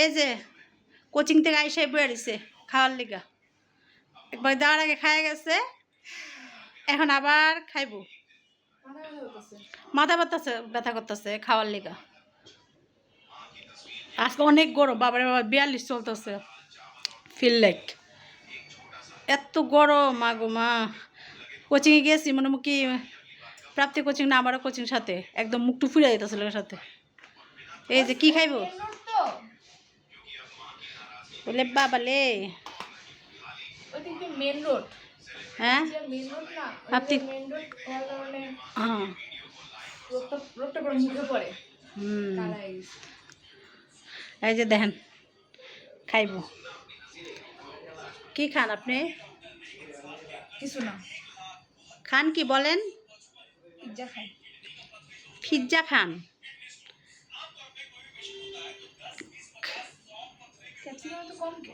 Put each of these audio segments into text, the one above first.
এই যে কোচিং থেকে আইসাই দিছে, খাওয়ার লিগা। একবার দেওয়ার আগে খাই গেছে, এখন আবার খাইবো। মাথা ব্যথাছে, ব্যথা করতেছে, খাওয়ার লিগা। আজকে অনেক গরম, বাবারে বাবা, বিয়াল্লিশ চলতেছে। ফিল এত গরম মা মা। কোচিংয়ে গেছি, মনে কি, প্রাপ্তি কোচিং না, আমারও কোচিং সাথে। একদম মুখটু ফুলে যেতেছিল সাথে। এই যে কি খাইবো? বলে বাবালে রোড হ্যাঁ? আপনি হ্যাঁ। এই যে দেখেন খাইব। কি খান আপনি? কিছু না। খান কি বলেন? পিৎজা খান। ক্যাপসিকাম তো কম কে?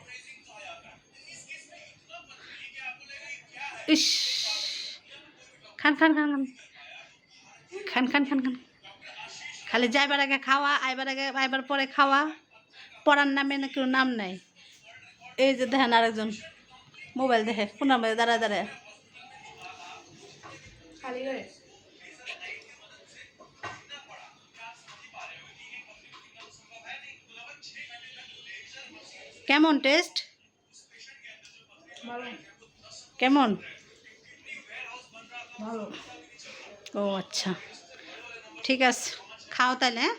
ইস। খান খান খান খান। খান খান খান খান। খালি যাইবার আগে খাওয়া আইবার আগে আইবার পরে খাওয়া। পড়ার নামে না কেউ নাম নাই। এই যে দেখেন আরেকজন। মোবাইল দেখে মধ্যে দাঁড়ায় দাঁড়ায়। খালি কেমন টেস্ট? কেমন? ও আচ্ছা। ঠিক আছে। খাও তাহলে হ্যাঁ?